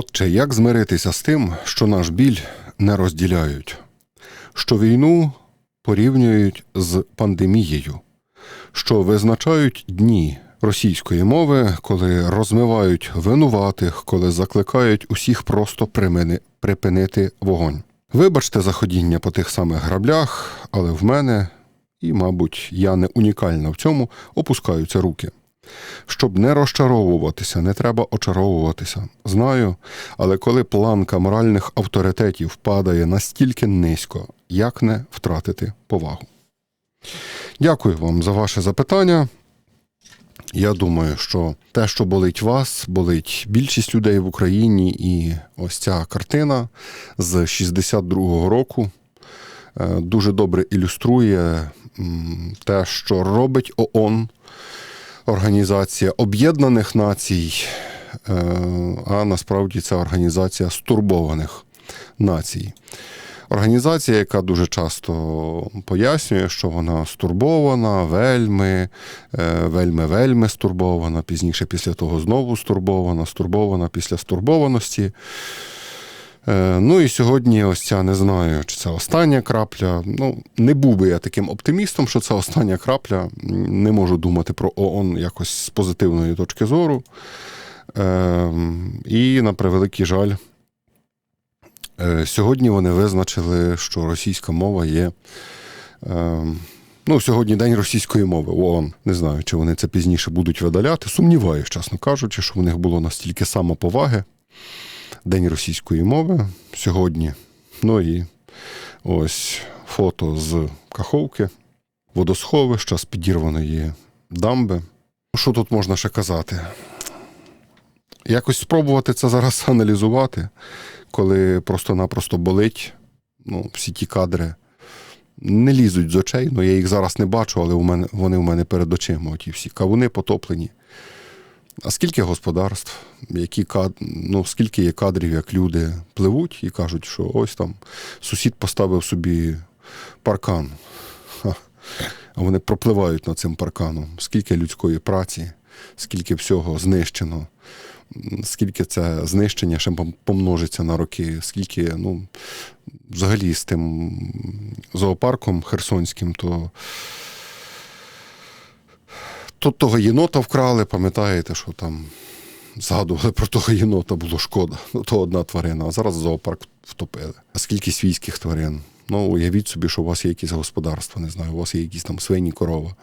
Отче, як змиритися з тим, що наш біль не розділяють, що війну порівнюють з пандемією, що визначають дні російської мови, коли розмивають винуватих, коли закликають усіх просто примини- припинити вогонь. Вибачте за ходіння по тих самих граблях, але в мене, і, мабуть, я не унікальна в цьому, опускаються руки. Щоб не розчаровуватися, не треба очаровуватися. Знаю, але коли планка моральних авторитетів падає настільки низько, як не втратити повагу? Дякую вам за ваше запитання. Я думаю, що те, що болить вас, болить більшість людей в Україні, і ось ця картина з 62-го року е, дуже добре ілюструє те, що робить ООН, Організація Об'єднаних Націй, е, а насправді це організація стурбованих націй. Організація, яка дуже часто пояснює, що вона стурбована, вельми, е, вельми, вельми стурбована, пізніше після того знову стурбована, стурбована після стурбованості. Е, Ну і сьогодні, ось ця не знаю, чи це остання крапля. Ну, не був би я таким оптимістом, що це остання крапля. Не можу думати про ООН якось з позитивної точки зору. Е, І на превеликий жаль, е, сьогодні вони визначили, що російська мова є. Ну, сьогодні день російської мови. ООН. Не знаю, чи вони це пізніше будуть видаляти. Сумніваюсь, чесно кажучи, що в них було настільки самоповаги. День російської мови сьогодні. Ну і ось фото з Каховки, водосховища з підірваної дамби. Що тут можна ще казати? Якось спробувати це зараз аналізувати, коли просто-напросто болить. Ну, всі ті кадри не лізуть з очей, ну я їх зараз не бачу, але у мене, вони у мене перед очима. Оті всі кавуни потоплені. А скільки господарств, які ну, скільки є кадрів, як люди пливуть і кажуть, що ось там сусід поставив собі паркан. А вони пропливають над цим парканом. Скільки людської праці, скільки всього знищено, скільки це знищення ще помножиться на роки, скільки, ну, взагалі з тим зоопарком херсонським, то Тут того єнота вкрали, пам'ятаєте, що там згадували про того єнота, було шкода. Ну, то одна тварина, а зараз зоопарк втопили. А скільки свійських тварин? Ну, уявіть собі, що у вас є якісь господарства, не знаю, у вас є якісь там свині, корова.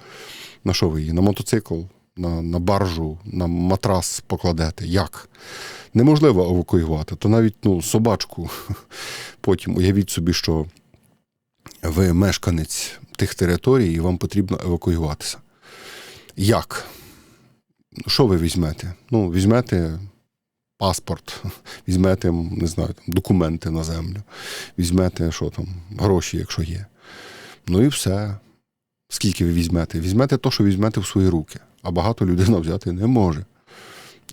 На що ви її? На мотоцикл, на, на баржу, на матрас покладете. Як? Неможливо евакуювати. То навіть ну, собачку. Потім уявіть собі, що ви мешканець тих територій, і вам потрібно евакуюватися. Як? Що ви візьмете? Ну, візьмете паспорт, візьмете, не знаю, там, документи на землю, візьмете, що там, гроші, якщо є. Ну і все. Скільки ви візьмете? Візьмете то, що візьмете в свої руки, а багато людина взяти не може.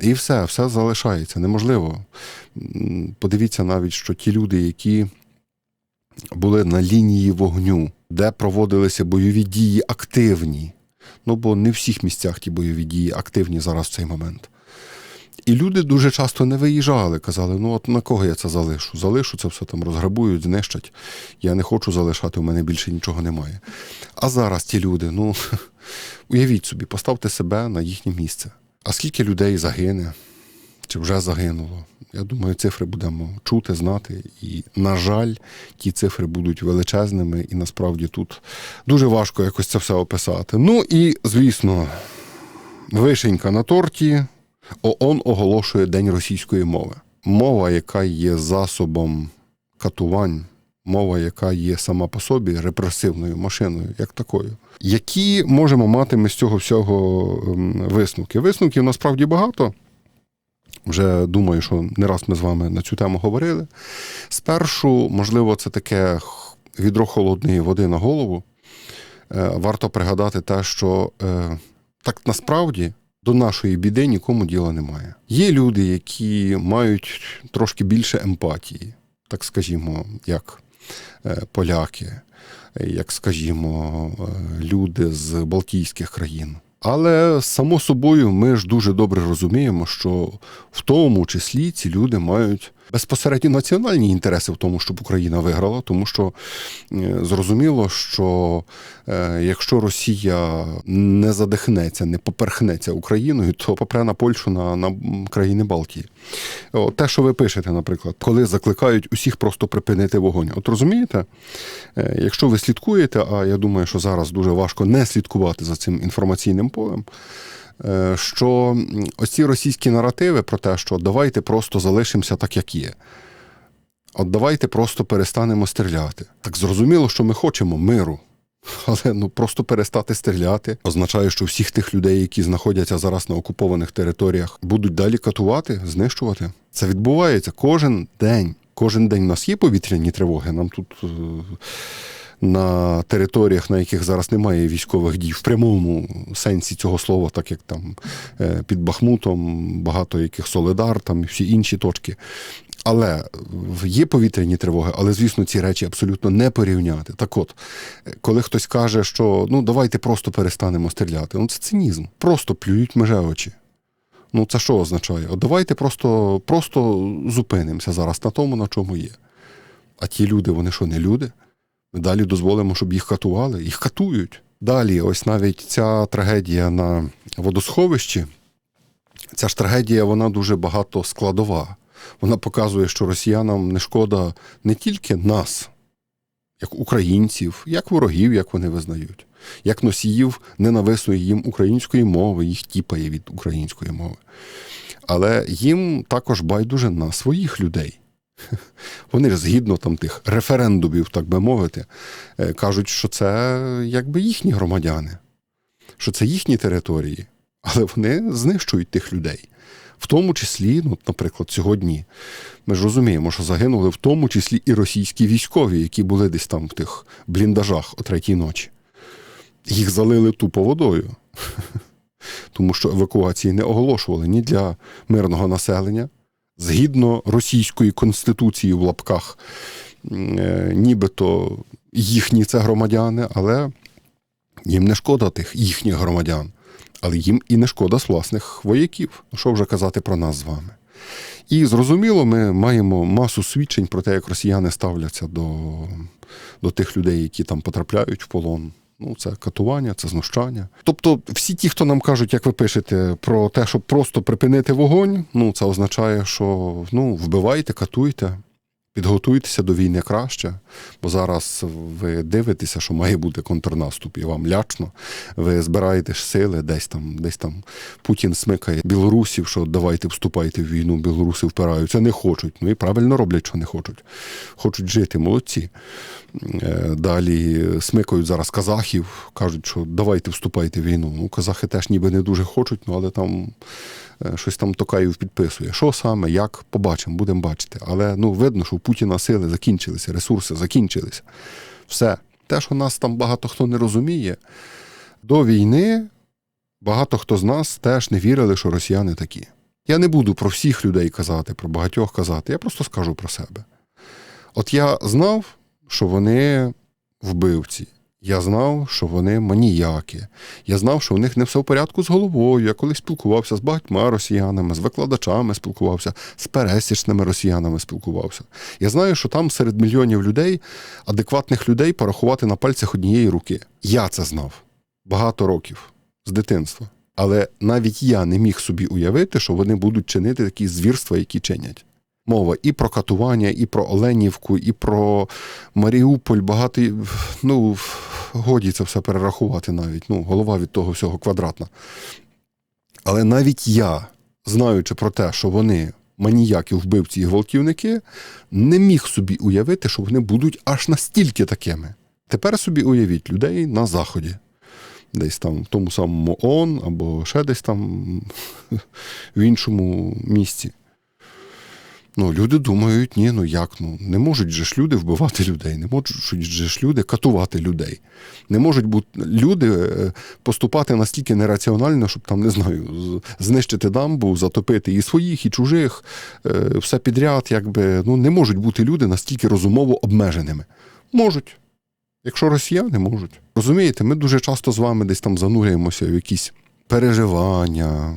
І все, все залишається. Неможливо. Подивіться навіть, що ті люди, які були на лінії вогню, де проводилися бойові дії активні, Ну, бо не в всіх місцях ті бойові дії активні зараз в цей момент. І люди дуже часто не виїжджали, казали: ну от на кого я це залишу? Залишу це все там розграбують, знищать. Я не хочу залишати, у мене більше нічого немає. А зараз ті люди, ну уявіть собі, поставте себе на їхнє місце. А скільки людей загине, чи вже загинуло? Я думаю, цифри будемо чути, знати. І, на жаль, ті цифри будуть величезними, і насправді тут дуже важко якось це все описати. Ну і, звісно, вишенька на торті. ООН оголошує День російської мови. Мова, яка є засобом катувань, мова, яка є сама по собі репресивною машиною, як такою. Які можемо мати ми з цього всього ем, висновки? Висновків насправді багато. Вже думаю, що не раз ми з вами на цю тему говорили. Спершу, можливо, це таке відро холодної води на голову. Е, Варто пригадати те, що е, так насправді до нашої біди нікому діла немає. Є люди, які мають трошки більше емпатії, так скажімо, як е, поляки, як, скажімо, люди з Балтійських країн. Але само собою ми ж дуже добре розуміємо, що в тому числі ці люди мають безпосередньо національні інтереси в тому, щоб Україна виграла, тому що е, зрозуміло, що е, якщо Росія не задихнеться, не поперхнеться Україною, то попре на Польщу на, на країни Балтії. От те, що ви пишете, наприклад, коли закликають усіх просто припинити вогонь. От розумієте, Е, якщо ви слідкуєте, а я думаю, що зараз дуже важко не слідкувати за цим інформаційним полем. Е, Що м, ось ці російські наративи про те, що давайте просто залишимося так, як є. От давайте просто перестанемо стріляти. Так зрозуміло, що ми хочемо миру. Але ну просто перестати стріляти означає, що всіх тих людей, які знаходяться зараз на окупованих територіях, будуть далі катувати, знищувати. Це відбувається кожен день. Кожен день у нас є повітряні тривоги. Нам тут е, на територіях, на яких зараз немає військових дій, в прямому сенсі цього слова, так як там е, під Бахмутом, багато яких Солидар, там і всі інші точки. Але є повітряні тривоги, але звісно, ці речі абсолютно не порівняти. Так от, е, коли хтось каже, що ну давайте просто перестанемо стріляти, ну це цинізм. Просто плюють меже очі. Ну це що означає? От давайте просто, просто зупинимося зараз на тому, на чому є. А ті люди, вони що, не люди? Ми далі дозволимо, щоб їх катували. Їх катують. Далі, ось навіть ця трагедія на водосховищі, ця ж трагедія, вона дуже багато складова. Вона показує, що росіянам не шкода не тільки нас, як українців, як ворогів, як вони визнають, як носіїв ненависної їм української мови, їх тіпає від української мови. Але їм також байдуже на своїх людей. Вони ж згідно там тих референдумів, так би мовити, е, кажуть, що це якби їхні громадяни, що це їхні території, але вони знищують тих людей. В тому числі, ну, наприклад, сьогодні ми ж розуміємо, що загинули в тому числі і російські військові, які були десь там в тих бліндажах о третій ночі. Їх залили тупо водою, тому що евакуації не оголошували ні для мирного населення, згідно російської конституції в лапках, е, нібито їхні це громадяни, але їм не шкода тих їхніх громадян, але їм і не шкода з власних вояків. Ну, Що вже казати про нас з вами? І зрозуміло, ми маємо масу свідчень про те, як росіяни ставляться до, до тих людей, які там потрапляють в полон. Ну, це катування, це знущання. Тобто, всі ті, хто нам кажуть, як ви пишете, про те, щоб просто припинити вогонь, ну це означає, що ну, вбивайте, катуйте, підготуйтеся до війни краще. Бо зараз ви дивитеся, що має бути контрнаступ, і вам лячно. Ви збираєте ж сили, десь там, десь там Путін смикає білорусів, що давайте вступайте в війну, білоруси впираються, не хочуть. Ну і правильно роблять, що не хочуть. Хочуть жити, молодці. Е, Далі смикають зараз казахів, кажуть, що давайте вступайте в війну. Ну, казахи теж ніби не дуже хочуть, ну але там щось там Токаєв підписує. Що саме, як, побачимо, будемо бачити. Але ну, видно, що у Путіна сили закінчилися, ресурси закінчилися. Все. Те, що нас там багато хто не розуміє, до війни багато хто з нас теж не вірили, що росіяни такі. Я не буду про всіх людей казати, про багатьох казати, я просто скажу про себе. От я знав, що вони вбивці. Я знав, що вони маніяки. Я знав, що в них не все в порядку з головою. Я колись спілкувався з багатьма росіянами, з викладачами спілкувався, з пересічними росіянами спілкувався. Я знаю, що там серед мільйонів людей, адекватних людей порахувати на пальцях однієї руки. Я це знав багато років з дитинства. Але навіть я не міг собі уявити, що вони будуть чинити такі звірства, які чинять. Мова і про катування, і про Оленівку, і про Маріуполь. Багато ну годі це все перерахувати навіть. Ну, голова від того всього квадратна. Але навіть я, знаючи про те, що вони маніяки, вбивці і гвалтівники, не міг собі уявити, що вони будуть аж настільки такими. Тепер собі уявіть людей на заході. Десь там в тому самому ООН або ще десь там в іншому місці. Ну, люди думають, ні, ну як ну не можуть же ж люди вбивати людей, не можуть же ж люди катувати людей. Не можуть бути люди е, поступати настільки нераціонально, щоб там, не знаю, знищити дамбу, затопити і своїх, і чужих, е, все підряд, якби ну не можуть бути люди настільки розумово обмеженими. Можуть. Якщо росіяни можуть. Розумієте, ми дуже часто з вами десь там занурюємося в якісь переживання,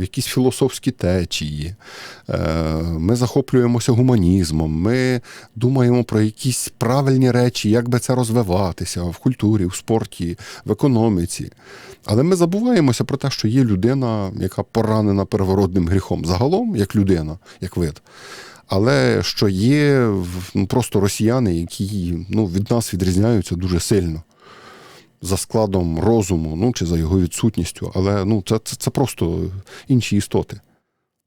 якісь філософські течії. Е, Ми захоплюємося гуманізмом, ми думаємо про якісь правильні речі, як би це розвиватися в культурі, в спорті, в економіці. Але ми забуваємося про те, що є людина, яка поранена первородним гріхом загалом, як людина, як вид. Але що є ну, просто росіяни, які ну, від нас відрізняються дуже сильно за складом розуму, ну чи за його відсутністю, але ну, це, це, це просто інші істоти.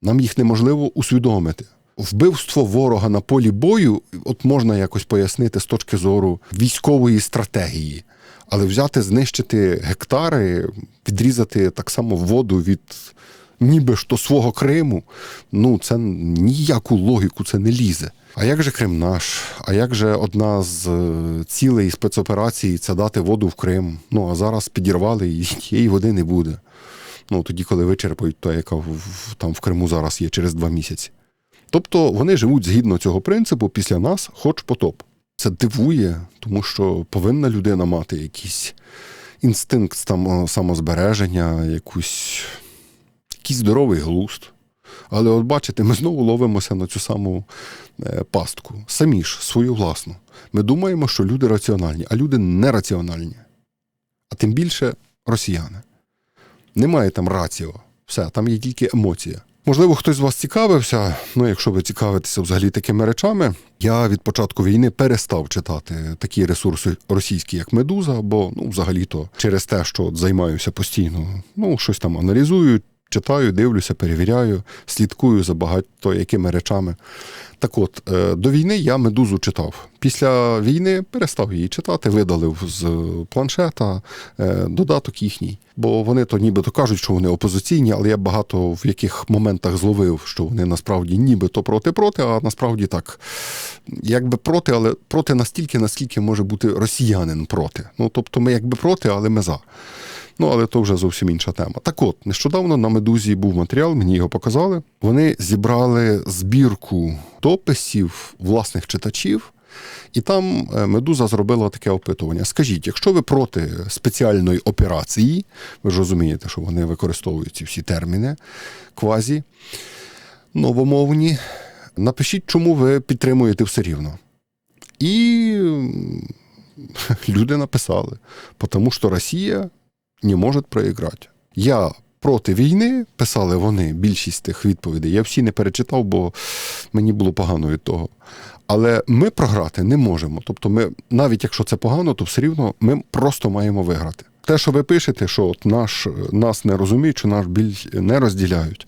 Нам їх неможливо усвідомити. Вбивство ворога на полі бою от можна якось пояснити з точки зору військової стратегії. Але взяти, знищити гектари, відрізати так само воду від ніби ж то свого Криму, ну це ніяку логіку це не лізе. А як же Крим наш? А як же одна з е, цілей спецоперацій це дати воду в Крим? Ну а зараз підірвали і тієї води не буде. Ну тоді, коли вичерпають та, яка там в Криму зараз є через два місяці. Тобто вони живуть згідно цього принципу після нас, хоч потоп. Це дивує, тому що повинна людина мати якийсь інстинкт само- самозбереження, якусь, якийсь здоровий глузд. Але от бачите, ми знову ловимося на цю саму е, пастку. Самі ж свою власну. Ми думаємо, що люди раціональні, а люди нераціональні. А тим більше росіяни. Немає там раціо. Все, там є тільки емоція. Можливо, хтось з вас цікавився. Ну, якщо ви цікавитеся взагалі такими речами, я від початку війни перестав читати такі ресурси російські, як Медуза, бо ну, взагалі-то через те, що от займаюся постійно, ну, щось там аналізую, читаю, дивлюся, перевіряю, слідкую за багато якими речами. Так от, е, до війни я медузу читав. Після війни перестав її читати, видалив з планшета е, додаток їхній. Бо вони то нібито кажуть, що вони опозиційні, але я багато в яких моментах зловив, що вони насправді нібито проти-проти, а насправді так. Якби проти, але проти настільки, наскільки може бути росіянин проти. Ну тобто ми якби проти, але ми за. Ну, але то вже зовсім інша тема. Так от, нещодавно на медузі був матеріал, мені його показали. Вони зібрали збірку дописів власних читачів, і там е, медуза зробила таке опитування. Скажіть, якщо ви проти спеціальної операції, ви ж розумієте, що вони використовують ці всі терміни квазі новомовні, напишіть, чому ви підтримуєте все рівно. І люди написали, тому що Росія не може проіграти. Я проти війни, писали вони, більшість тих відповідей. Я всі не перечитав, бо мені було погано від того. Але ми програти не можемо. Тобто, ми, навіть якщо це погано, то все рівно ми просто маємо виграти. Те, що ви пишете, що от наш, нас не розуміють, що наш біль не розділяють.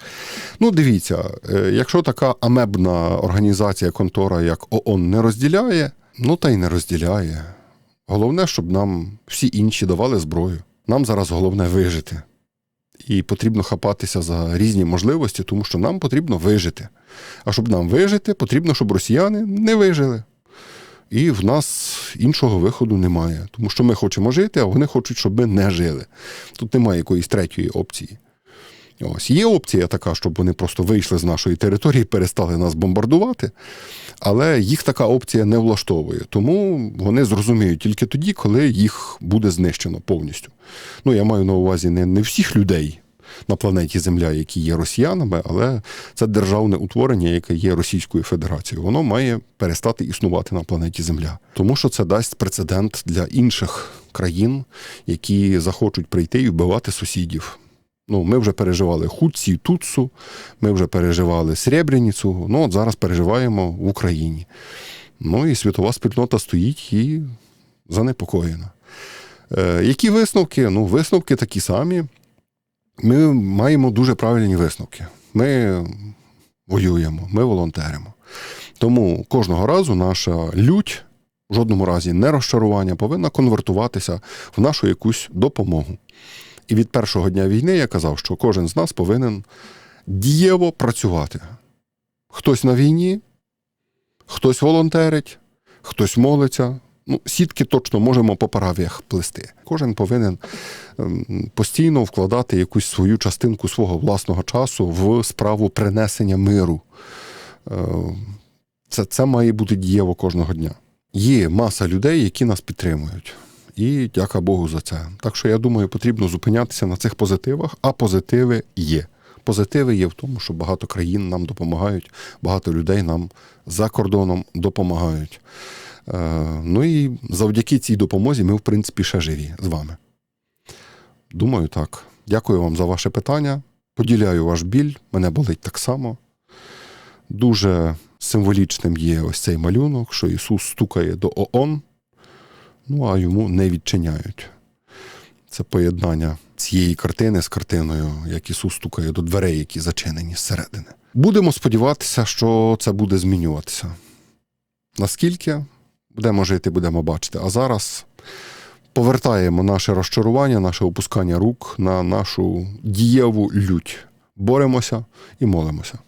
Ну, дивіться, е, якщо така амебна організація, контора, як ООН, не розділяє, ну та й не розділяє. Головне, щоб нам всі інші давали зброю. Нам зараз головне вижити. І потрібно хапатися за різні можливості, тому що нам потрібно вижити. А щоб нам вижити, потрібно, щоб росіяни не вижили. І в нас іншого виходу немає. Тому що ми хочемо жити, а вони хочуть, щоб ми не жили. Тут немає якоїсь третьої опції. Ось є опція така, щоб вони просто вийшли з нашої території, перестали нас бомбардувати, але їх така опція не влаштовує. Тому вони зрозуміють тільки тоді, коли їх буде знищено повністю. Ну, я маю на увазі не, не всіх людей на планеті Земля, які є росіянами, але це державне утворення, яке є Російською Федерацією. Воно має перестати існувати на планеті Земля, тому що це дасть прецедент для інших країн, які захочуть прийти і вбивати сусідів. Ну, ми вже переживали Хуці Туцу, ми вже переживали Сребреніцу, ну от зараз переживаємо в Україні. Ну і світова спільнота стоїть і занепокоєна. Е, які висновки? Ну, висновки такі самі. Ми маємо дуже правильні висновки. Ми воюємо, ми волонтеримо. Тому кожного разу наша лють, в жодному разі не розчарування, повинна конвертуватися в нашу якусь допомогу. І від першого дня війни я казав, що кожен з нас повинен дієво працювати. Хтось на війні, хтось волонтерить, хтось молиться. Ну, сітки точно можемо по паравіях плести. Кожен повинен ем, постійно вкладати якусь свою частинку свого власного часу в справу принесення миру. Е, Це, це має бути дієво кожного дня. Є маса людей, які нас підтримують. І дяка Богу за це. Так що я думаю, потрібно зупинятися на цих позитивах, а позитиви є. Позитиви є в тому, що багато країн нам допомагають, багато людей нам за кордоном допомагають. Е, ну і завдяки цій допомозі ми, в принципі, ще живі з вами. Думаю, так. Дякую вам за ваше питання. Поділяю ваш біль, мене болить так само. Дуже символічним є ось цей малюнок, що Ісус стукає до ООН, ну а йому не відчиняють. Це поєднання цієї картини з картиною, як Ісус стукає до дверей, які зачинені зсередини. Будемо сподіватися, що це буде змінюватися. Наскільки будемо жити, будемо бачити. А зараз повертаємо наше розчарування, наше опускання рук на нашу дієву лють. Боремося і молимося.